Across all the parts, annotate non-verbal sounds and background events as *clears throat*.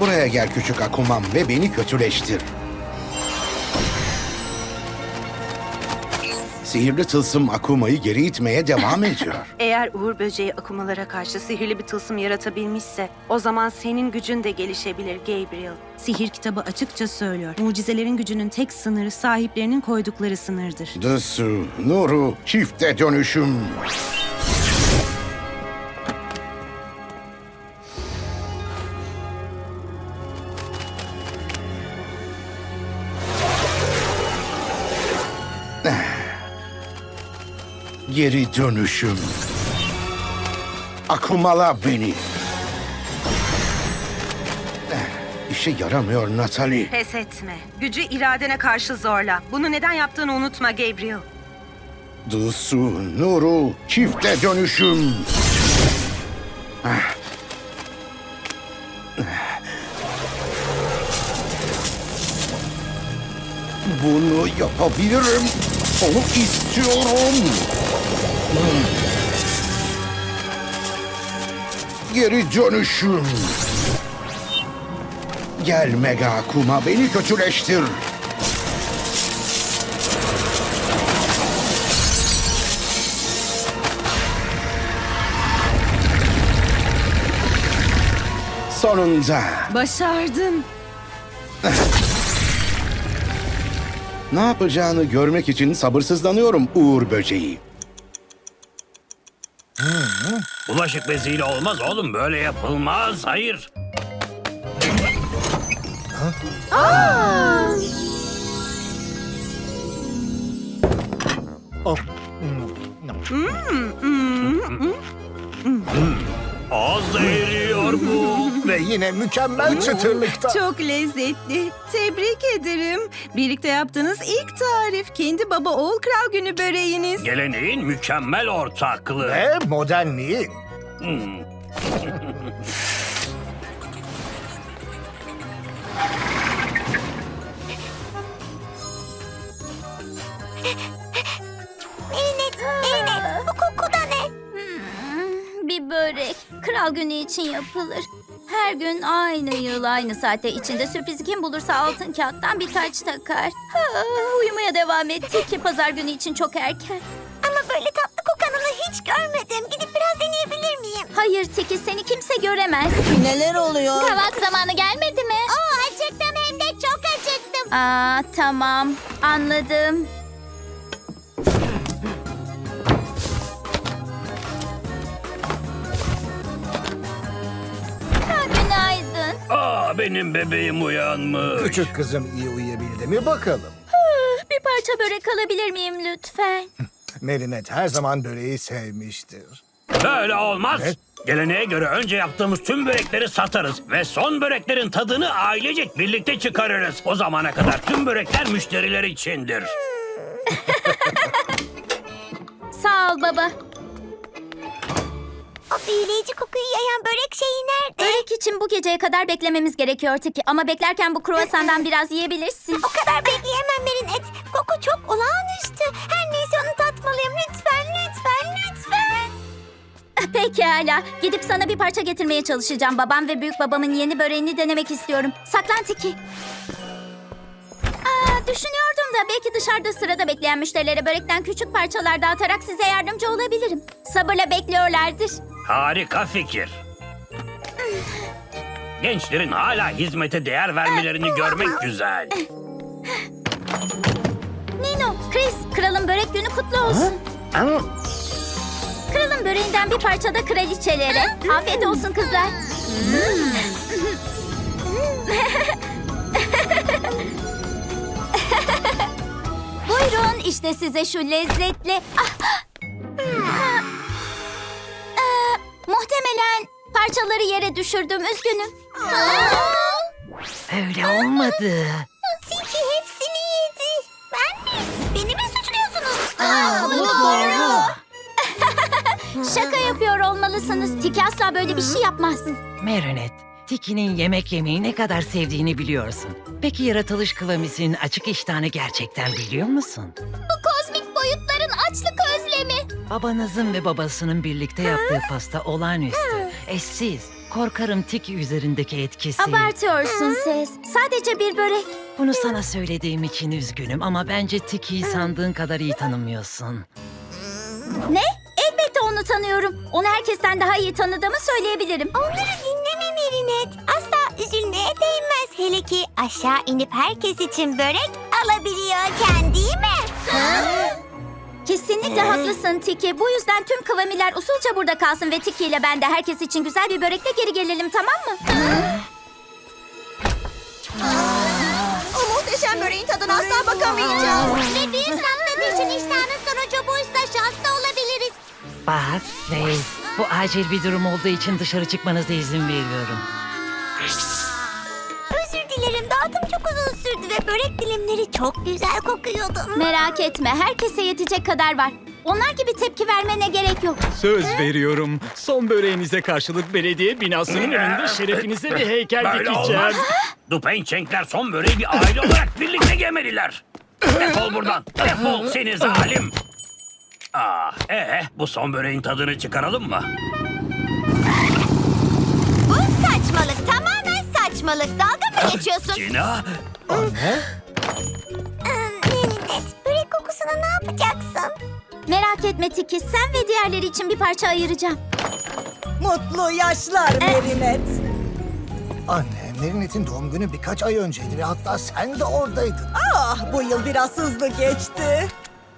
Buraya gel küçük Akumam ve beni kötüleştir. Sihirli tılsım Akuma'yı geri itmeye devam ediyor. *laughs* Eğer Uğur Böceği akumalara karşı sihirli bir tılsım yaratabilmişse o zaman senin gücün de gelişebilir Gabriel. Sihir kitabı açıkça söylüyor. Mucizelerin gücünün tek sınırı sahiplerinin koydukları sınırdır. Dısı, Nuru, çifte dönüşüm. Geri dönüşüm. Akumala beni. İşe yaramıyor Natalie. Pes etme. Gücü iradene karşı zorla. Bunu neden yaptığını unutma Gabriel. Dısu, Nuru, çifte dönüşüm. Bunu yapabilirim. Onu istiyorum. Geri dönüşüm. Gel Mega Akuma beni kötüleştir. Sonunda. Başardın. Ne yapacağını görmek için sabırsızlanıyorum Uğur Böceği. Bulaşık beziyle olmaz oğlum böyle yapılmaz. Hayır. Ağızda eriyor bu. Ve yine mükemmel çıtırlıkta. Çok lezzetli. Tebrik ederim. Birlikte yaptığınız ilk tarif. Kendi baba oğul kral günü böreğiniz. Geleneğin mükemmel ortaklığı. Ve modernliği. Eynet, Eynet. Bu koku da ne? Hmm, bir börek. Kral günü için yapılır. Her gün aynı yıl aynı saatte içinde sürprizi kim bulursa altın kağıttan bir taç takar. Ha, uyumaya devam etti ki pazar günü için çok erken. Ama böyle tatlı kokanını hiç görmedim. Gidip biraz deneyebilir miyim? Hayır Tiki seni kimse göremez. Neler oluyor? Kahvaltı zamanı gelmedi mi? Oo acıktım hem de çok acıktım. Aa tamam anladım. Ha, günaydın. Aa benim bebeğim uyanmış. Küçük kızım iyi uyuyabildi mi bakalım. Bir parça börek alabilir miyim lütfen? Merinet her zaman böreği sevmiştir. Böyle olmaz. Ne? Geleneğe göre önce yaptığımız tüm börekleri satarız ve son böreklerin tadını ailecek birlikte çıkarırız. O zamana kadar tüm börekler müşteriler içindir. *laughs* Sağ ol baba. O büyüleyici kokuyu yayan börek şeyi nerede? Börek için bu geceye kadar beklememiz gerekiyor Tiki. Ama beklerken bu kruvasandan biraz yiyebilirsin. O kadar bekleyemem Merinet. Koku çok olağanüstü. Her neyse onu tatmalıyım. Lütfen. Pekala. Gidip sana bir parça getirmeye çalışacağım. Babam ve büyük babamın yeni böreğini denemek istiyorum. Saklan Tiki. Aa, düşünüyordum da belki dışarıda sırada bekleyen müşterilere börekten küçük parçalar dağıtarak size yardımcı olabilirim. Sabırla bekliyorlardır. Harika fikir. Gençlerin hala hizmete değer vermelerini görmek güzel. Nino, Chris, kralın börek günü kutlu olsun. Böreğinden bir parça da kraliçelere. Afiyet olsun kızlar. *laughs* Buyurun işte size şu lezzetli... Ah! Ee, muhtemelen parçaları yere düşürdüm üzgünüm. Öyle olmadı. Tilki hepsini olmalısınız. Tiki asla böyle bir şey yapmaz. Marinette, Tiki'nin yemek yemeyi ne kadar sevdiğini biliyorsun. Peki yaratılış kıvamisinin açık iştahını gerçekten biliyor musun? Bu kozmik boyutların açlık özlemi. Babanızın ve babasının birlikte yaptığı pasta olağanüstü, eşsiz, Korkarım Tiki üzerindeki etkisi. Abartıyorsun ses. Sadece bir börek. Bunu sana söylediğim için üzgünüm ama bence Tiki'yi sandığın kadar iyi tanımıyorsun. Ne? Elbette onu tanıyorum. Onu herkesten daha iyi tanıdığımı söyleyebilirim. Onları dinleme Merinet. Asla üzülmeye değmez. Hele ki aşağı inip herkes için börek alabiliyorken değil mi? Kesinlikle haklısın Tiki. Bu yüzden tüm kıvamiler usulca burada kalsın ve Tiki ile ben de herkes için güzel bir börekle geri gelelim tamam mı? O muhteşem böreğin tadına asla bakamayacağız. Ve büyük için iştahının sonucu buysa şanslı. Bak Reis, bu acil bir durum olduğu için dışarı çıkmanıza izin veriyorum. Özür dilerim dağıtım çok uzun sürdü ve börek dilimleri çok güzel kokuyordu. Merak etme herkese yetecek kadar var. Onlar gibi tepki vermene gerek yok. Söz veriyorum. Son böreğinize karşılık belediye binasının önünde şerefinize bir heykel Böyle olmaz. dikeceğiz. Dupençenkler son böreği bir aile olarak birlikte yemeliler. Defol buradan. Defol seni zalim. Ah, ee, bu son böreğin tadını çıkaralım mı? Bu saçmalık tamamen saçmalık. Dalga mı geçiyorsun? Cina, Anne? Merinet börek kokusunu ne yapacaksın? Merak etme Tiki sen ve diğerleri için bir parça ayıracağım. Mutlu yaşlar Merinet. Anne, Merinet'in doğum günü birkaç ay önceydi ve hatta sen de oradaydın. Ah bu yıl biraz hızlı geçti.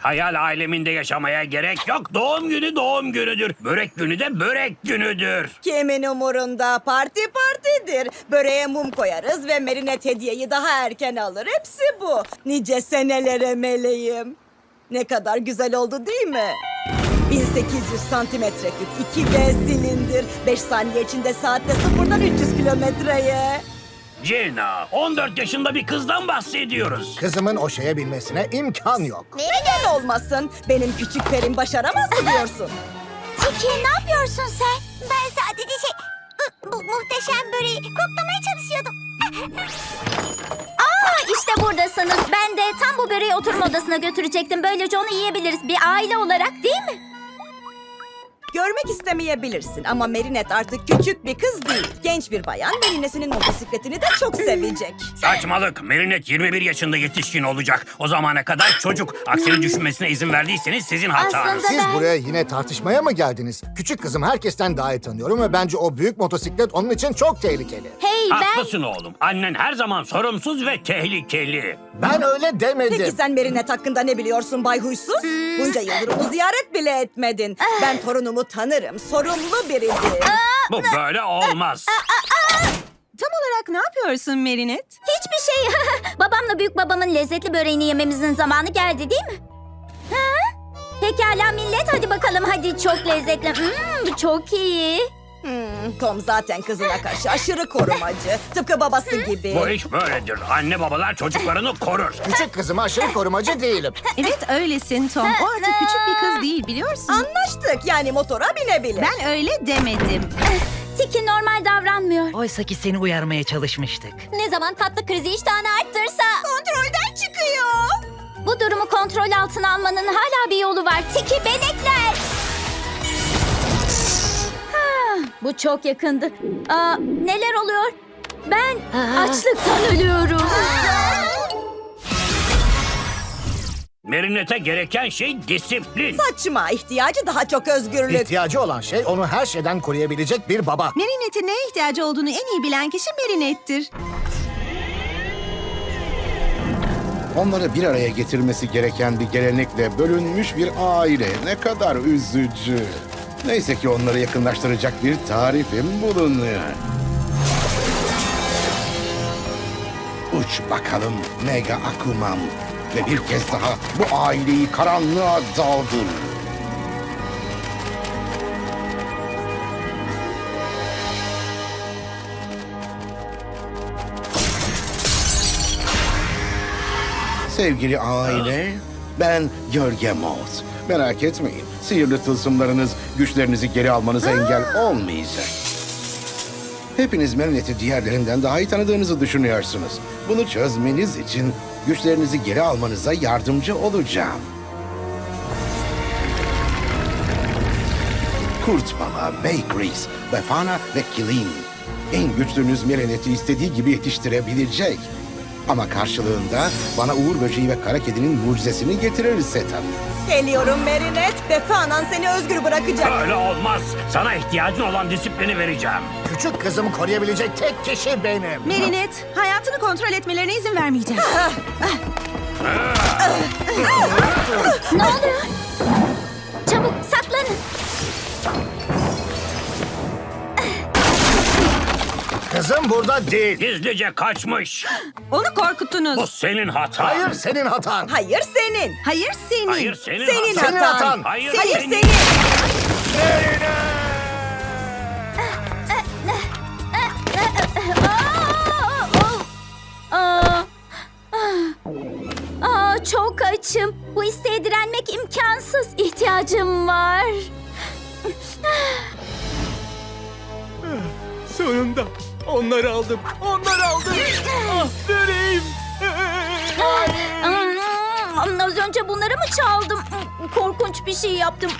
Hayal aleminde yaşamaya gerek yok. Doğum günü doğum günüdür. Börek günü de börek günüdür. Kimin umurunda parti partidir. Böreğe mum koyarız ve Merinet hediyeyi daha erken alır. Hepsi bu. Nice senelere meleğim. Ne kadar güzel oldu değil mi? 1800 santimetre küp, 2D silindir, 5 saniye içinde saatte sıfırdan 300 kilometreye. Cina, 14 yaşında bir kızdan bahsediyoruz. Kızımın o şeye binmesine imkan yok. Neden olmasın? Benim küçük perim başaramaz mı diyorsun? *laughs* Tiki ne yapıyorsun sen? Ben sadece şey... Bu muhteşem böreği koklamaya çalışıyordum. *laughs* Aa işte buradasınız. Ben de tam bu böreği oturma odasına götürecektim. Böylece onu yiyebiliriz bir aile olarak değil mi? Görmek istemeyebilirsin ama Merinet artık küçük bir kız değil. Genç bir bayan Merines'inin motosikletini de çok sevecek. Saçmalık. Merinet 21 yaşında yetişkin olacak. O zamana kadar çocuk. Aksini düşünmesine izin verdiyseniz sizin hatanız. Siz Ben- buraya yine tartışmaya mı geldiniz? Küçük kızım herkesten daha iyi tanıyorum ve bence o büyük motosiklet onun için çok tehlikeli. Hey ben... Haklısın oğlum. Annen her zaman sorumsuz ve tehlikeli. Ben öyle demedim. Peki sen Merinet hakkında ne biliyorsun Bay Huysuz? Bunca yıldır onu ziyaret bile etmedin. Ben torunumu tanırım. Sorumlu biridir. Bu böyle olmaz. Tam olarak ne yapıyorsun Merinet? Hiçbir şey. *laughs* Babamla büyük babamın lezzetli böreğini yememizin zamanı geldi değil mi? Ha? Pekala millet hadi bakalım hadi çok lezzetli. Hmm, bu çok iyi. Hmm, Tom zaten kızına karşı aşırı korumacı. Tıpkı babası gibi. Bu iş böyledir. Anne babalar çocuklarını korur. Küçük kızıma aşırı korumacı değilim. Evet öylesin Tom. O artık küçük bir kız değil biliyorsun. Anlaştık yani motora binebilir. Ben öyle demedim. Tiki normal davranmıyor. Oysa ki seni uyarmaya çalışmıştık. Ne zaman tatlı krizi iştahını arttırsa. Kontrolden çıkıyor. Bu durumu kontrol altına almanın hala bir yolu var. Tiki benekler. Bu çok yakındı. Aa, neler oluyor? Ben açlıktan ölüyorum. Merinete gereken şey disiplin. Saçma ihtiyacı daha çok özgürlük. İhtiyacı olan şey onu her şeyden koruyabilecek bir baba. Merinet'in neye ihtiyacı olduğunu en iyi bilen kişi Merinet'tir. Onları bir araya getirmesi gereken bir gelenekle bölünmüş bir aile. Ne kadar üzücü. Neyse ki onları yakınlaştıracak bir tarifim bulunuyor. Uç bakalım Mega Akumam. Ve bir kez daha bu aileyi karanlığa daldır. Sevgili aile, ben Gölge Moz. Merak etmeyin, sihirli tılsımlarınız güçlerinizi geri almanıza engel olmayacak. Hepiniz Marinette'i diğerlerinden daha iyi tanıdığınızı düşünüyorsunuz. Bunu çözmeniz için güçlerinizi geri almanıza yardımcı olacağım. Kurt Baba, Bakeries, Befana ve Kilin en güçlünüz Merenet'i istediği gibi yetiştirebilecek. Ama karşılığında bana Uğur Böceği ve Kara Kedi'nin mucizesini getirirse tabii. Geliyorum Merinet. Defa anan seni özgür bırakacak. Öyle olmaz. Sana ihtiyacın olan disiplini vereceğim. Küçük kızımı koruyabilecek tek kişi benim. Merinet, hayatını kontrol etmelerine izin vermeyeceğim. Ne oluyor? Çabuk saklanın. Kızım burada değil. Gizlice kaçmış. Onu korkuttunuz. Bu senin hatan. Hayır senin hatan. Hayır senin. Hayır senin. Hayır senin, Senin hatan. Senin hatan. Hayır, Hayır senin. senin. Aa, aa, çok açım. Bu isteğe direnmek imkansız. İhtiyacım var. Sonunda onları aldım. Onları aldım. ah böreğim. Hmm, Az önce bunları mı çaldım? Korkunç bir şey yaptım.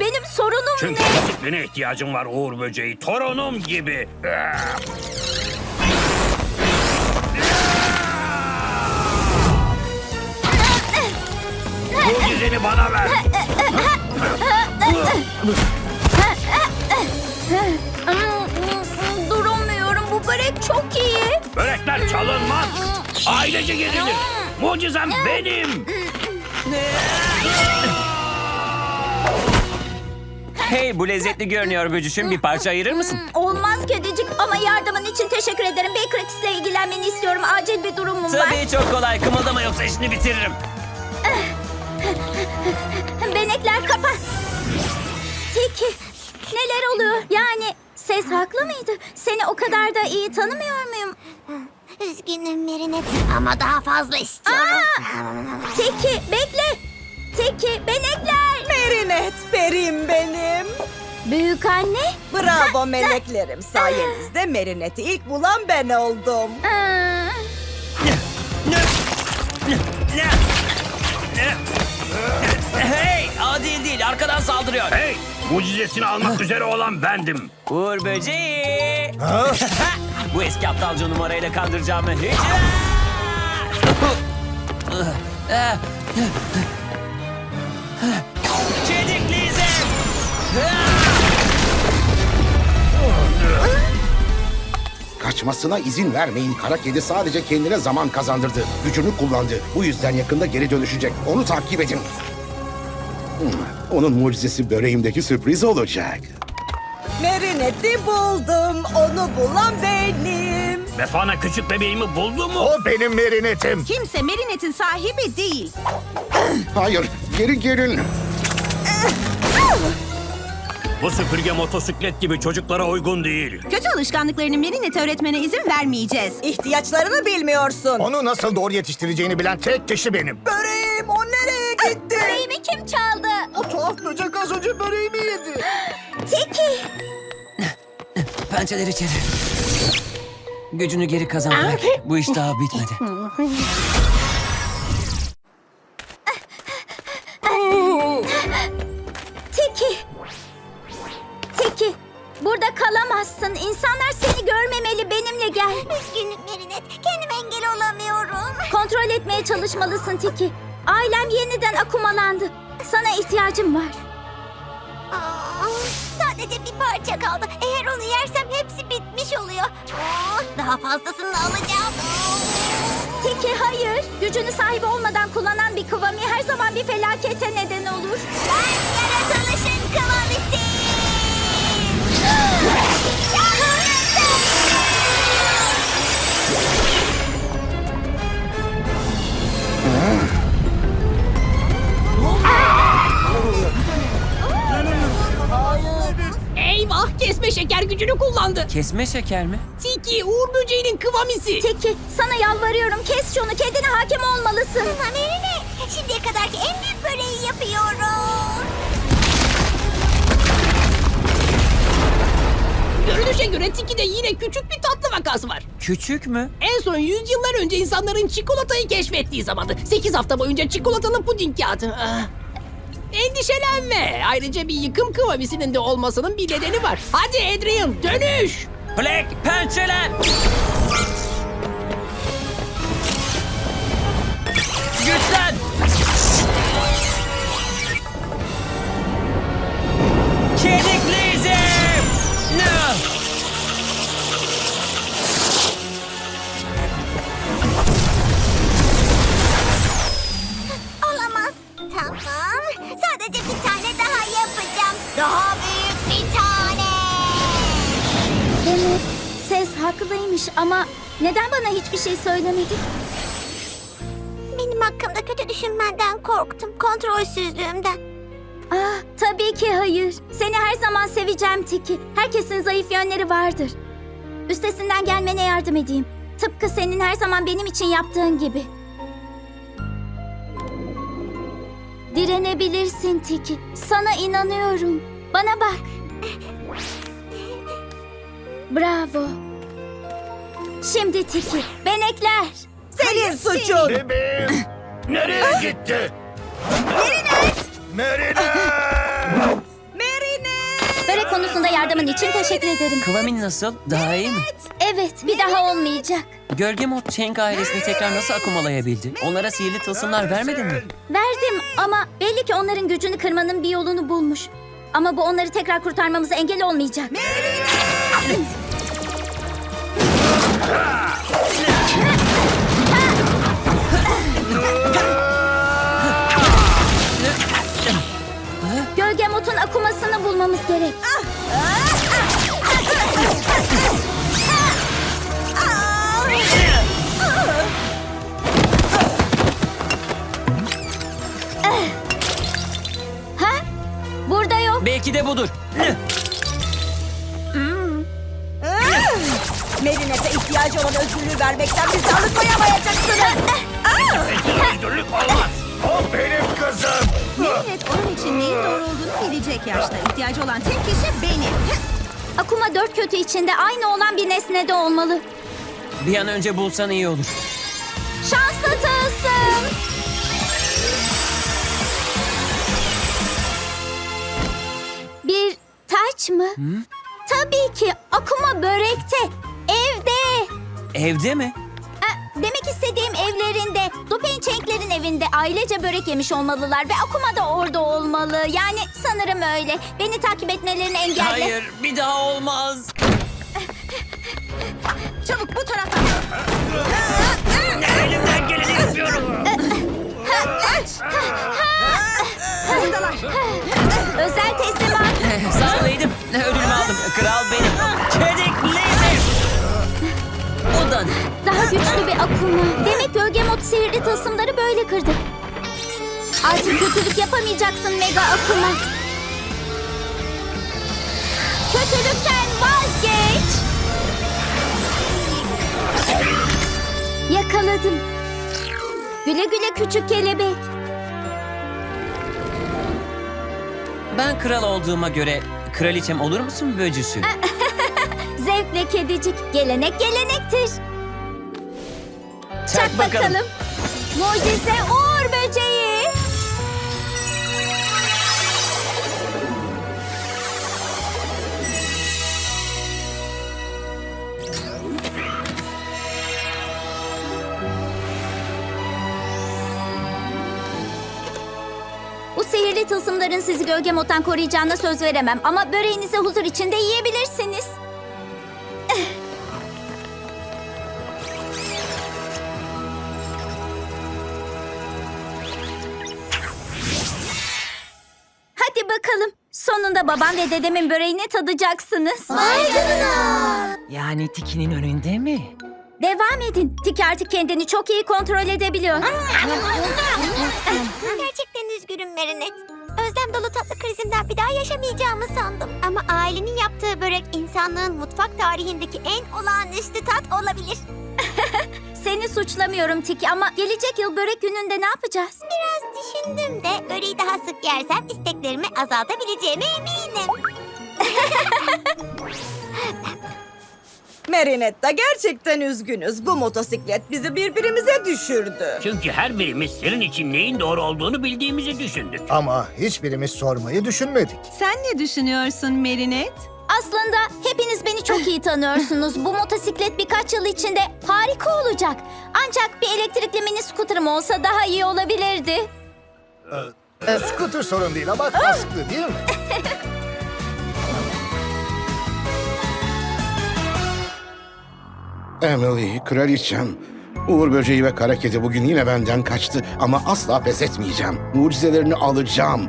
Benim sorunum Çünkü ne? disipline ihtiyacım var Uğur Böceği. Torunum gibi. Mucizeni bana ver. *laughs* Duramıyorum. Börek çok iyi. Börekler çalınmaz. Ailece gezilir. Mucizem benim. Hey bu lezzetli görünüyor böcüşüm. Bir parça ayırır mısın? Olmaz kedicik ama yardımın için teşekkür ederim. Baker X'le ilgilenmeni istiyorum. Acil bir durumum var. Tabii çok kolay. Kımıldama yoksa işini bitiririm. Benekler kapa. Tiki, neler oluyor? Yani ses haklı mıydı? Seni o kadar da iyi tanımıyor muyum? Üzgünüm Merinet ama daha fazla istiyorum. Tiki, bekle. Tiki, benekler. Merinet, perim benim. Büyük anne. Bravo meleklerim. Sayenizde Merinet'i ilk bulan ben oldum. Aa, Hey adil değil arkadan saldırıyor. Hey, mucizesini almak üzere olan bendim. Uğur böceği. *laughs* bu eski aptalca numarayla kandıracağımı hiç... Çedikliyizim. Kaçmasına izin vermeyin. Kara Kedi sadece kendine zaman kazandırdı. Gücünü kullandı. Bu yüzden yakında geri dönüşecek. Onu takip edin. Hmm, Onun mucizesi böreğimdeki sürpriz olacak. Merinet'i buldum. Onu bulan benim. Befana küçük bebeğimi buldu mu? O benim Merinet'im. Kimse Merinet'in sahibi değil. *clears throat* Hayır, geri gelin. Bu süpürge motosiklet gibi çocuklara uygun değil. Kötü alışkanlıklarını Merinet'e öğretmene izin vermeyeceğiz. İhtiyaçlarını bilmiyorsun. Onu nasıl doğru yetiştireceğini bilen tek kişi benim. Böreğim o gitti? Böreğimi kim çaldı? O tuhaf böcek az önce böreğimi yedi. *gasps* Tiki. Pençeleri içeri. Gücünü geri kazan bırak. Bu iş daha bitmedi. *gasps* Tiki. Tiki. Burada kalamazsın. İnsanlar seni görmemeli. Benimle gel. Üzgünüm Merinet. Kendime engel olamıyorum. Kontrol etmeye çalışmalısın Tiki. Ailem yeniden akumalandı. Sana ihtiyacım var. Aa, sadece bir parça kaldı. Eğer onu yersem hepsi bitmiş oluyor. Aa, daha fazlasını alacağım. Tiki hayır. Gücünü sahibi olmadan kullanan bir kıvami her zaman bir felakete neden olur. Ben yaratılışın kesme şeker gücünü kullandı. Kesme şeker mi? Tiki Uğur böceğinin kıvamisi. Tiki sana yalvarıyorum kes şunu. Kendine hakim olmalısın. Ha, Merinet, şimdiye kadarki en büyük böreği yapıyorum. Görünüşe göre Tiki'de yine küçük bir tatlı vakası var. Küçük mü? En son yüzyıllar önce insanların çikolatayı keşfettiği zamandı. 8 hafta boyunca çikolatalı puding kağıdı. Ah. Endişelenme. Ayrıca bir yıkım kıvamisinin de olmasının bir nedeni var. Hadi Adrian dönüş. Black pençeler. Söylemedin? Benim hakkımda kötü düşünmenden korktum. Kontrolsüzlüğümden. Ah, tabii ki hayır. Seni her zaman seveceğim Tiki. Herkesin zayıf yönleri vardır. Üstesinden gelmene yardım edeyim. Tıpkı senin her zaman benim için yaptığın gibi. Direnebilirsin Tiki. Sana inanıyorum. Bana bak. Bravo. Şimdi Tiki, benekler. Senin suçun. Nereye gitti? Börek konusunda yardımın için teşekkür ederim. Kıvamin nasıl? Daha iyi mi? Evet, bir daha olmayacak. Gölge Mod Cheng ailesini tekrar nasıl akumalayabildi? Onlara sihirli tılsımlar vermedin mi? Verdim ama belli ki onların gücünü kırmanın bir yolunu bulmuş. Ama bu onları tekrar kurtarmamıza engel olmayacak. Gölge bulmamız gerek. Ha? Burada yok. Belki de budur. Merinet'e ihtiyacı olan özgürlüğü vermekten bizi alıkoyamayacaksınız. Özgürlük olmaz. O benim kızım. Evet, onun için neyin doğru olduğunu bilecek yaşta. İhtiyacı olan tek kişi benim. Akuma dört kötü içinde aynı olan bir nesnede olmalı. Bir an önce bulsan iyi olur. Şanslı tılsım. Bir taç mı? Tabii ki Akuma börekte. Evde. Evde mi? Demek istediğim evlerinde. Dupençenklerin evinde ailece börek yemiş olmalılar ve Akuma da orada olmalı. Yani sanırım öyle. Beni takip etmelerini engelle. Hayır, bir daha olmaz. Çabuk bu taraftan. Akuma. Demek gölge mod sihirli tılsımları böyle kırdı. Artık kötülük yapamayacaksın mega akuma. Kötülükten vazgeç. Yakaladım. Güle güle küçük kelebek. Ben kral olduğuma göre kraliçem olur musun böcüsü? *laughs* Zevkle kedicik. Gelenek gelenektir. Çak bakalım. Mucize uğur böceği. Bu sihirli tılsımların sizi gölge motan koruyacağına söz veremem. Ama böreğinizi huzur içinde yiyebilirsiniz. Bakalım. Sonunda babam ve dedemin böreğini tadacaksınız. Vay canına. Yani Tiki'nin önünde mi? Devam edin. Tiki artık kendini çok iyi kontrol edebiliyor. Gerçekten üzgünüm Merinet. Özlem dolu tatlı krizimden bir daha yaşamayacağımı sandım. Ama ailenin yaptığı börek insanlığın mutfak tarihindeki en olağanüstü tat olabilir. *laughs* Seni suçlamıyorum Tiki ama gelecek yıl börek gününde ne yapacağız? Biraz düşündüm de böreği daha sık yersem isteklerimi azaltabileceğime eminim. *laughs* Marinetta gerçekten üzgünüz. Bu motosiklet bizi birbirimize düşürdü. Çünkü her birimiz senin için neyin doğru olduğunu bildiğimizi düşündük. Ama hiçbirimiz sormayı düşünmedik. Sen ne düşünüyorsun Merinet? Aslında hepiniz beni çok iyi tanıyorsunuz. Bu motosiklet birkaç yıl içinde harika olacak. Ancak bir elektrikli mini scooter'ım olsa daha iyi olabilirdi. E, scooter sorun değil ama kasklı değil mi? *laughs* Emily, kraliçem. Uğur böceği ve kara kedi bugün yine benden kaçtı ama asla pes etmeyeceğim. Mucizelerini alacağım.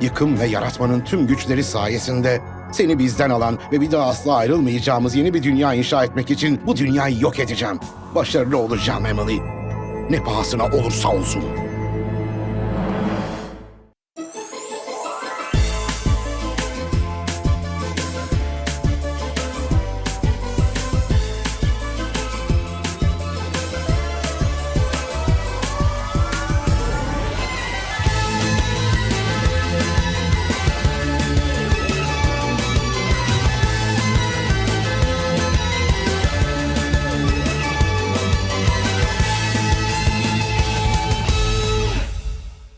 Yıkım ve yaratmanın tüm güçleri sayesinde seni bizden alan ve bir daha asla ayrılmayacağımız yeni bir dünya inşa etmek için bu dünyayı yok edeceğim. Başarılı olacağım Emily. Ne pahasına olursa olsun.